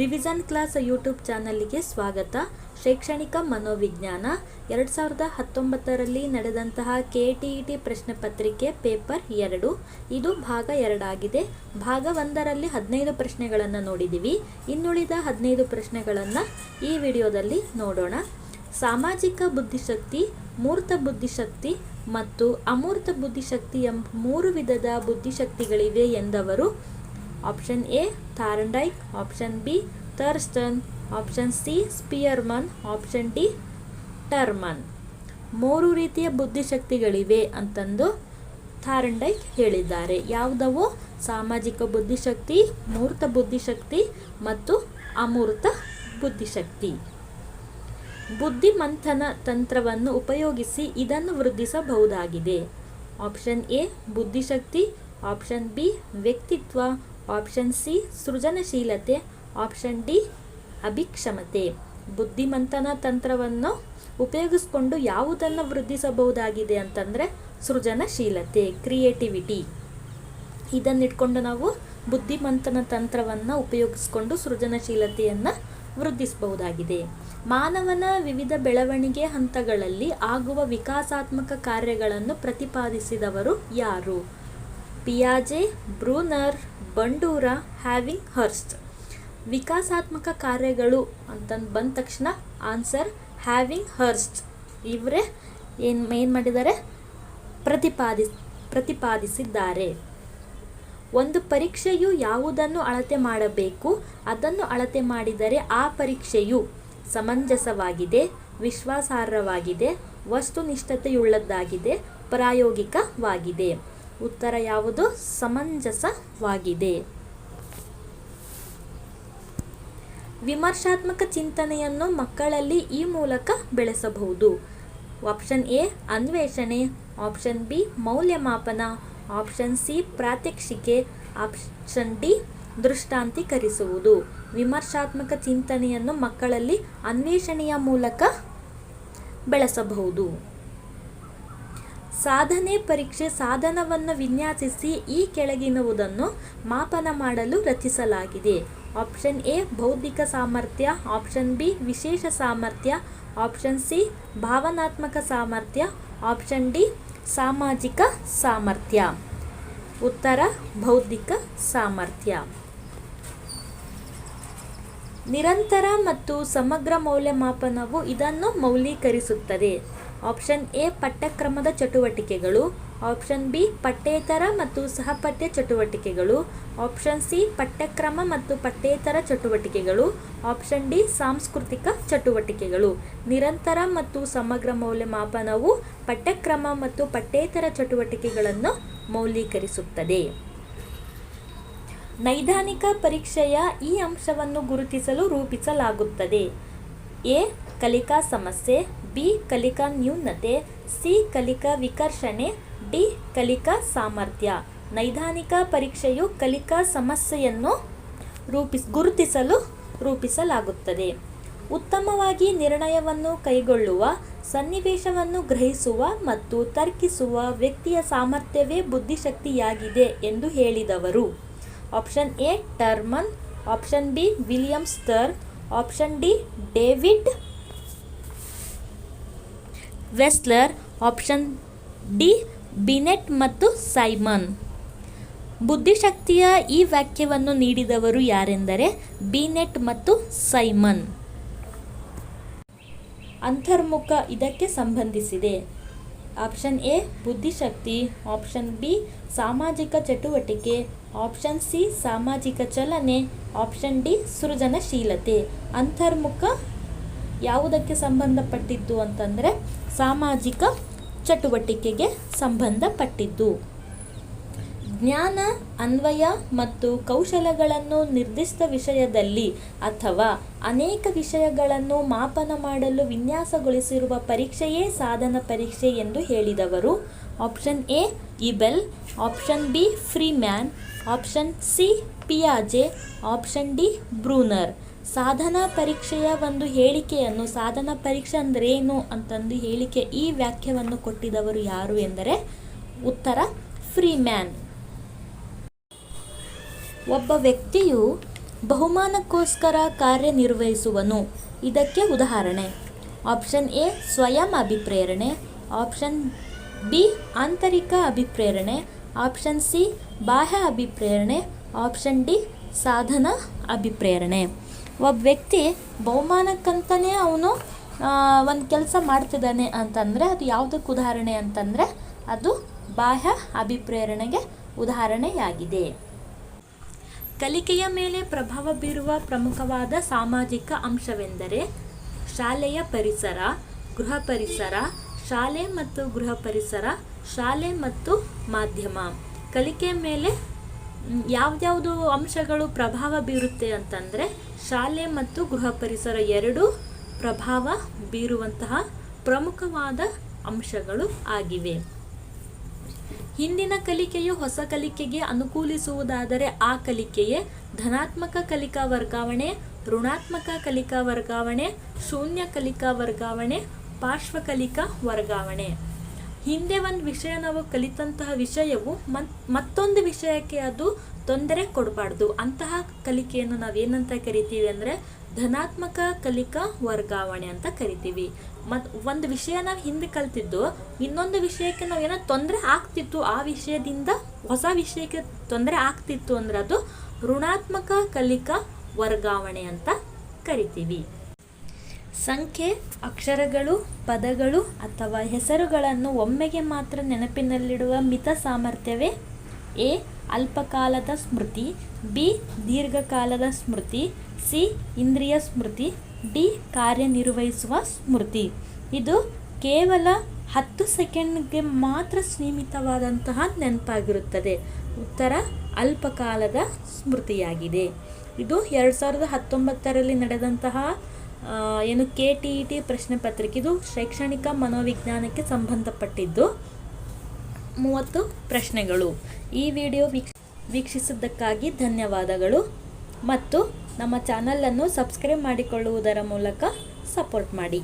Revision class YouTube ಚಾನಲ್ಗೆ ಸ್ವಾಗತ. ಶೈಕ್ಷಣಿಕ ಮನೋವಿಜ್ಞಾನ ಎರಡು ಸಾವಿರದ ಹತ್ತೊಂಬತ್ತರಲ್ಲಿ ನಡೆದಂತಹ ಕೆ ಟಿ ಇ ಟಿ ಪ್ರಶ್ನೆ ಪತ್ರಿಕೆ ಪೇಪರ್ ಎರಡು. ಇದು ಭಾಗ ಎರಡಾಗಿದೆ ಭಾಗ ಒಂದರಲ್ಲಿ ಹದಿನೈದು ಪ್ರಶ್ನೆಗಳನ್ನು ನೋಡಿದ್ದೀವಿ ಇನ್ನುಳಿದ ಹದಿನೈದು ಪ್ರಶ್ನೆಗಳನ್ನು ಈ ವಿಡಿಯೋದಲ್ಲಿ ನೋಡೋಣ. ಸಾಮಾಜಿಕ ಬುದ್ಧಿಶಕ್ತಿ, ಮೂರ್ತ ಬುದ್ಧಿಶಕ್ತಿ ಮತ್ತು ಅಮೂರ್ತ ಬುದ್ಧಿಶಕ್ತಿ ಎಂಬ ಮೂರು ವಿಧದ ಬುದ್ಧಿಶಕ್ತಿಗಳಿವೆ ಎಂದವರು option A Thorndike option B Thurstone option C Spearman option D Terman ಮೂರು ರೀತಿಯ ಬುದ್ಧಿಶಕ್ತಿಗಳಿವೆ ಅಂತಂದು ಥಾರಂಡೈಕ್ ಹೇಳಿದ್ದಾರೆ. ಯಾವುದವು? ಸಾಮಾಜಿಕ ಬುದ್ಧಿಶಕ್ತಿ, ಮೂರ್ತ ಬುದ್ಧಿಶಕ್ತಿ ಮತ್ತು ಅಮೂರ್ತ ಬುದ್ಧಿಶಕ್ತಿ. ಬುದ್ಧಿಮಂಥನ ತಂತ್ರವನ್ನು ಉಪಯೋಗಿಸಿ ಇದನ್ನು ವೃದ್ಧಿಸಬಹುದಾಗಿದೆ. ಆಪ್ಷನ್ ಎ ಬುದ್ಧಿಶಕ್ತಿ. ಆಪ್ಷನ್ ಬಿ ವ್ಯಕ್ತಿತ್ವ. ಆಪ್ಷನ್ ಸಿ ಸೃಜನಶೀಲತೆ. ಆಪ್ಷನ್ ಡಿ ಅಭಿಕ್ಷಮತೆ. ಬುದ್ಧಿಮಂತನ ತಂತ್ರವನ್ನು ಉಪಯೋಗಿಸ್ಕೊಂಡು ಯಾವುದನ್ನು ವೃದ್ಧಿಸಬಹುದಾಗಿದೆ ಅಂತಂದರೆ ಸೃಜನಶೀಲತೆ, ಕ್ರಿಯೇಟಿವಿಟಿ. ಇದನ್ನಿಟ್ಕೊಂಡು ನಾವು ಬುದ್ಧಿಮಂತನ ತಂತ್ರವನ್ನು ಉಪಯೋಗಿಸ್ಕೊಂಡು ಸೃಜನಶೀಲತೆಯನ್ನು ವೃದ್ಧಿಸಬಹುದಾಗಿದೆ. ಮಾನವನ ವಿವಿಧ ಬೆಳವಣಿಗೆ ಹಂತಗಳಲ್ಲಿ ಆಗುವ ವಿಕಾಸಾತ್ಮಕ ಕಾರ್ಯಗಳನ್ನು ಪ್ರತಿಪಾದಿಸಿದವರು ಯಾರು? ಪಿಯಾಜೆ, ಬ್ರೂನರ್, ಬಂಡೂರ, ಹ್ಯಾವಿಂಗ್ ಹರ್ಸ್ಟ್. ವಿಕಾಸಾತ್ಮಕ ಕಾರ್ಯಗಳು ಅಂತಂದು ಬಂದ ತಕ್ಷಣ ಆನ್ಸರ್ ಹ್ಯಾವಿಂಗ್ ಹರ್ಸ್ಟ್. ಇವರೇ ಏನು ಏನು ಮಾಡಿದ್ದಾರೆ ಪ್ರತಿಪಾದಿ, ಪ್ರತಿಪಾದಿಸಿದ್ದಾರೆ. ಒಂದು ಪರೀಕ್ಷೆಯು ಯಾವುದನ್ನು ಅಳತೆ ಮಾಡಬೇಕು, ಅದನ್ನು ಅಳತೆ ಮಾಡಿದರೆ ಆ ಪರೀಕ್ಷೆಯು ಸಮಂಜಸವಾಗಿದೆ, ವಿಶ್ವಾಸಾರ್ಹವಾಗಿದೆ, ವಸ್ತುನಿಷ್ಠತೆಯುಳ್ಳದ್ದಾಗಿದೆ, ಪ್ರಾಯೋಗಿಕವಾಗಿದೆ. ಉತ್ತರ ಯಾವುದು? ಸಮಂಜಸವಾಗಿದೆ. ವಿಮರ್ಶಾತ್ಮಕ ಚಿಂತನೆಯನ್ನು ಮಕ್ಕಳಲ್ಲಿ ಈ ಮೂಲಕ ಬೆಳೆಸಬಹುದು. ಆಪ್ಷನ್ ಎ, ಅನ್ವೇಷಣೆ. ಆಪ್ಷನ್ ಬಿ, ಮೌಲ್ಯಮಾಪನ. ಆಪ್ಷನ್ ಸಿ, ಪ್ರಾತ್ಯಕ್ಷಿಕೆ. ಆಪ್ಷನ್ ಡಿ, ದೃಷ್ಟಾಂತೀಕರಿಸುವುದು. ವಿಮರ್ಶಾತ್ಮಕ ಚಿಂತನೆಯನ್ನು ಮಕ್ಕಳಲ್ಲಿ ಅನ್ವೇಷಣೆಯ ಮೂಲಕ ಬೆಳೆಸಬಹುದು. ಸಾಧನೆ ಪರೀಕ್ಷೆ ಸಾಧನವನ್ನು ವಿನ್ಯಾಸಿಸಿ ಈ ಕೆಳಗಿನವುದನ್ನು ಮಾಪನ ಮಾಡಲು ರಚಿಸಲಾಗಿದೆ. ಆಪ್ಷನ್ ಎ, ಬೌದ್ಧಿಕ ಸಾಮರ್ಥ್ಯ. ಆಪ್ಷನ್ ಬಿ, ವಿಶೇಷ ಸಾಮರ್ಥ್ಯ. ಆಪ್ಷನ್ ಸಿ, ಭಾವನಾತ್ಮಕ ಸಾಮರ್ಥ್ಯ. ಆಪ್ಷನ್ ಡಿ, ಸಾಮಾಜಿಕ ಸಾಮರ್ಥ್ಯ. ಉತ್ತರ, ಬೌದ್ಧಿಕ ಸಾಮರ್ಥ್ಯ. ನಿರಂತರ ಮತ್ತು ಸಮಗ್ರ ಮೌಲ್ಯಮಾಪನವು ಇದನ್ನು ಮೌಲ್ಯೀಕರಿಸುತ್ತದೆ. ಆಪ್ಷನ್ ಎ ಪಠ್ಯಕ್ರಮದ ಚಟುವಟಿಕೆಗಳು. ಆಪ್ಷನ್ ಬಿ ಪಠ್ಯೇತರ ಮತ್ತು ಸಹಪಠ್ಯ ಚಟುವಟಿಕೆಗಳು. ಆಪ್ಷನ್ ಸಿ ಪಠ್ಯಕ್ರಮ ಮತ್ತು ಪಠ್ಯೇತರ ಚಟುವಟಿಕೆಗಳು. ಆಪ್ಷನ್ ಡಿ ಸಾಂಸ್ಕೃತಿಕ ಚಟುವಟಿಕೆಗಳು. ನಿರಂತರ ಮತ್ತು ಸಮಗ್ರ ಮೌಲ್ಯಮಾಪನವು ಪಠ್ಯಕ್ರಮ ಮತ್ತು ಪಠ್ಯೇತರ ಚಟುವಟಿಕೆಗಳನ್ನು ಮೌಲ್ಯೀಕರಿಸುತ್ತದೆ. ನೈದಾನಿಕ ಪರೀಕ್ಷೆಯ ಈ ಅಂಶವನ್ನು ಗುರುತಿಸಲು ರೂಪಿಸಲಾಗುತ್ತದೆ. ಎ, ಕಲಿಕಾ ಸಮಸ್ಯೆ. ಬಿ ಕಲಿಕಾ ನ್ಯೂನತೆ, ಸಿ ಕಲಿಕಾ ವಿಕರ್ಷಣೆ, ಡಿ ಕಲಿಕಾ ಸಾಮರ್ಥ್ಯ. ನೈದಾನಿಕ ಪರೀಕ್ಷೆಯು ಕಲಿಕಾ ಸಮಸ್ಯೆಯನ್ನು ರೂಪಿಸ್, ಗುರುತಿಸಲು ರೂಪಿಸಲಾಗುತ್ತದೆ. ಉತ್ತಮವಾಗಿ ನಿರ್ಣಯವನ್ನು ಕೈಗೊಳ್ಳುವ, ಸನ್ನಿವೇಶವನ್ನು ಗ್ರಹಿಸುವ ಮತ್ತು ತರ್ಕಿಸುವ ವ್ಯಕ್ತಿಯ ಸಾಮರ್ಥ್ಯವೇ ಬುದ್ಧಿಶಕ್ತಿಯಾಗಿದೆ ಎಂದು ಹೇಳಿದವರು. Option A Terman, option B Williams star option D David Wechsler, option D, Binet ಮತ್ತು ಸೈಮನ್. ಬುದ್ಧಿಶಕ್ತಿಯ ಈ ವಾಕ್ಯವನ್ನು ನೀಡಿದವರು ಯಾರೆಂದರೆ ಬಿನೆಟ್ ಮತ್ತು ಸೈಮನ್. ಅಂತರ್ಮುಖ ಇದಕ್ಕೆ ಸಂಬಂಧಿಸಿದೆ. ಆಪ್ಷನ್ ಎ, ಬುದ್ಧಿಶಕ್ತಿ. ಆಪ್ಷನ್ ಬಿ, ಸಾಮಾಜಿಕ ಚಟುವಟಿಕೆ. ಆಪ್ಷನ್ ಸಿ, ಸಾಮಾಜಿಕ ಚಲನೆ. ಆಪ್ಷನ್ ಡಿ, ಸೃಜನಶೀಲತೆ. ಅಂತರ್ಮುಖ ಯಾವುದಕ್ಕೆ ಸಂಬಂಧಪಟ್ಟಿದ್ದು ಅಂತಂದರೆ ಸಾಮಾಜಿಕ ಚಟುವಟಿಕೆಗೆ ಸಂಬಂಧಪಟ್ಟಿದ್ದು. ಜ್ಞಾನ, ಅನ್ವಯ ಮತ್ತು ಕೌಶಲಗಳನ್ನು ನಿರ್ದಿಷ್ಟ ವಿಷಯದಲ್ಲಿ ಅಥವಾ ಅನೇಕ ವಿಷಯಗಳನ್ನು ಮಾಪನ ಮಾಡಲು ವಿನ್ಯಾಸಗೊಳಿಸಿರುವ ಪರೀಕ್ಷೆಯೇ ಸಾಧನ ಪರೀಕ್ಷೆ ಎಂದು ಹೇಳಿದವರು. Option A, Ebel. Option B, Freeman. Option C, ಪಿಯಾಜೆ. Option D, Bruner. ಸಾಧನ ಪರೀಕ್ಷೆಯ ಒಂದು ಹೇಳಿಕೆಯನ್ನು, ಸಾಧನ ಪರೀಕ್ಷೆ ಅಂದರೇನು ಅಂತಂದು ಹೇಳಿಕೆ ಈ ವ್ಯಾಖ್ಯವನ್ನು ಕೊಟ್ಟಿದವರು ಯಾರು ಎಂದರೆ ಉತ್ತರ, ಫ್ರೀಮ್ಯಾನ್. ಒಬ್ಬ ವ್ಯಕ್ತಿಯು ಬಹುಮಾನಕ್ಕೋಸ್ಕರ ಕಾರ್ಯನಿರ್ವಹಿಸುವನು. ಇದಕ್ಕೆ ಉದಾಹರಣೆ. ಆಪ್ಷನ್ ಎ, ಸ್ವಯಂ ಅಭಿಪ್ರೇರಣೆ. ಆಪ್ಷನ್ ಬಿ, ಆಂತರಿಕ ಅಭಿಪ್ರೇರಣೆ. ಆಪ್ಷನ್ ಸಿ, ಬಾಹ್ಯ ಅಭಿಪ್ರೇರಣೆ. ಆಪ್ಷನ್ ಡಿ, ಸಾಧನ ಅಭಿಪ್ರೇರಣೆ. ಒಬ್ಬ ವ್ಯಕ್ತಿ ಬಹುಮಾನಕ್ಕಂತಲೇ ಅವನು ಒಂದು ಕೆಲಸ ಮಾಡ್ತಿದ್ದಾನೆ ಅಂತಂದರೆ ಅದು ಯಾವುದಕ್ಕೆ ಉದಾಹರಣೆ ಅಂತಂದರೆ ಅದು ಬಾಹ್ಯ ಅಭಿಪ್ರೇರಣೆಗೆ ಉದಾಹರಣೆಯಾಗಿದೆ. ಕಲಿಕೆಯ ಮೇಲೆ ಪ್ರಭಾವ ಬೀರುವ ಪ್ರಮುಖವಾದ ಸಾಮಾಜಿಕ ಅಂಶವೆಂದರೆ ಶಾಲೆಯ ಪರಿಸರ, ಗೃಹ ಪರಿಸರ, ಶಾಲೆ ಮತ್ತು ಗೃಹ ಪರಿಸರ, ಶಾಲೆ ಮತ್ತು ಮಾಧ್ಯಮ. ಕಲಿಕೆಯ ಮೇಲೆ ಯಾವ್ದ್ಯಾವುದು ಅಂಶಗಳು ಪ್ರಭಾವ ಬೀರುತ್ತೆ ಅಂತಂದರೆ ಶಾಲೆ ಮತ್ತು ಗೃಹ ಪರಿಸರ ಎರಡೂ ಪ್ರಭಾವ ಬೀರುವಂತಹ ಪ್ರಮುಖವಾದ ಅಂಶಗಳು ಆಗಿವೆ. ಹಿಂದಿನ ಕಲಿಕೆಯು ಹೊಸ ಕಲಿಕೆಗೆ ಅನುಕೂಲಿಸುವುದಾದರೆ ಆ ಕಲಿಕೆಯೇ ಧನಾತ್ಮಕ ಕಲಿಕಾ ವರ್ಗಾವಣೆ, ಋಣಾತ್ಮಕ ಕಲಿಕಾ ವರ್ಗಾವಣೆ, ಶೂನ್ಯ ಕಲಿಕಾ ವರ್ಗಾವಣೆ, ಪಾರ್ಶ್ವ ಕಲಿಕಾ ವರ್ಗಾವಣೆ. ಹಿಂದೆ ಒಂದು ವಿಷಯ ನಾವು ಕಲಿತಂತಹ ವಿಷಯವು ಮತ್ ಮತ್ತೊಂದು ವಿಷಯಕ್ಕೆ ಅದು ತೊಂದರೆ ಕೊಡಬಾರ್ದು. ಅಂತಹ ಕಲಿಕೆಯನ್ನು ನಾವೇನಂತ ಕರಿತೀವಿ ಅಂದರೆ ಧನಾತ್ಮಕ ಕಲಿಕಾ ವರ್ಗಾವಣೆ ಅಂತ ಕರಿತೀವಿ. ಮತ್ತು ಒಂದು ವಿಷಯ ನಾವು ಹಿಂದೆ ಕಲ್ತಿದ್ದು ಇನ್ನೊಂದು ವಿಷಯಕ್ಕೆ ನಾವು ಏನೋ ತೊಂದರೆ ಆಗ್ತಿತ್ತು, ಆ ವಿಷಯದಿಂದ ಹೊಸ ವಿಷಯಕ್ಕೆ ತೊಂದರೆ ಆಗ್ತಿತ್ತು ಅಂದ್ರೆ ಅದು ಋಣಾತ್ಮಕ ಕಲಿಕಾ ವರ್ಗಾವಣೆ ಅಂತ ಕರಿತೀವಿ. ಸಂಖ್ಯೆ, ಅಕ್ಷರಗಳು, ಪದಗಳು ಅಥವಾ ಹೆಸರುಗಳನ್ನು ಒಮ್ಮೆಗೆ ಮಾತ್ರ ನೆನಪಿನಲ್ಲಿಡುವ ಮಿತ ಸಾಮರ್ಥ್ಯವೇ? ಎ, ಅಲ್ಪಕಾಲದ ಸ್ಮೃತಿ, ಬಿ, ದೀರ್ಘಕಾಲದ ಸ್ಮೃತಿ, ಸಿ, ಇಂದ್ರಿಯ ಸ್ಮೃತಿ, ಡಿ, ಕಾರ್ಯನಿರ್ವಹಿಸುವ ಸ್ಮೃತಿ. ಇದು ಕೇವಲ ಹತ್ತು ಸೆಕೆಂಡ್ಗೆ ಮಾತ್ರ ಸೀಮಿತವಾದಂತಹ ನೆನಪಾಗಿರುತ್ತದೆ. ಉತ್ತರ, ಅಲ್ಪಕಾಲದ ಸ್ಮೃತಿಯಾಗಿದೆ. ಇದು ಎರಡು ಸಾವಿರದ ಹತ್ತೊಂಬತ್ತರಲ್ಲಿ ನಡೆದಂತಹ ಏನು ಕೆ ಟಿ ಇ ಟಿ ಪ್ರಶ್ನೆ ಪತ್ರಿಕೆ ಇದು ಶೈಕ್ಷಣಿಕ ಮನೋವಿಜ್ಞಾನಕ್ಕೆ ಸಂಬಂಧಪಟ್ಟಿದ್ದು. ಮೂವತ್ತು ಪ್ರಶ್ನೆಗಳು. ಈ ವಿಡಿಯೋ ವೀಕ್ಷ, ವೀಕ್ಷಿಸಿದ್ದಕ್ಕಾಗಿ ಧನ್ಯವಾದಗಳು. ಮತ್ತು ನಮ್ಮ ಚಾನಲನ್ನು ಸಬ್ಸ್ಕ್ರೈಬ್ ಮಾಡಿಕೊಳ್ಳುವುದರ ಮೂಲಕ ಸಪೋರ್ಟ್ ಮಾಡಿ.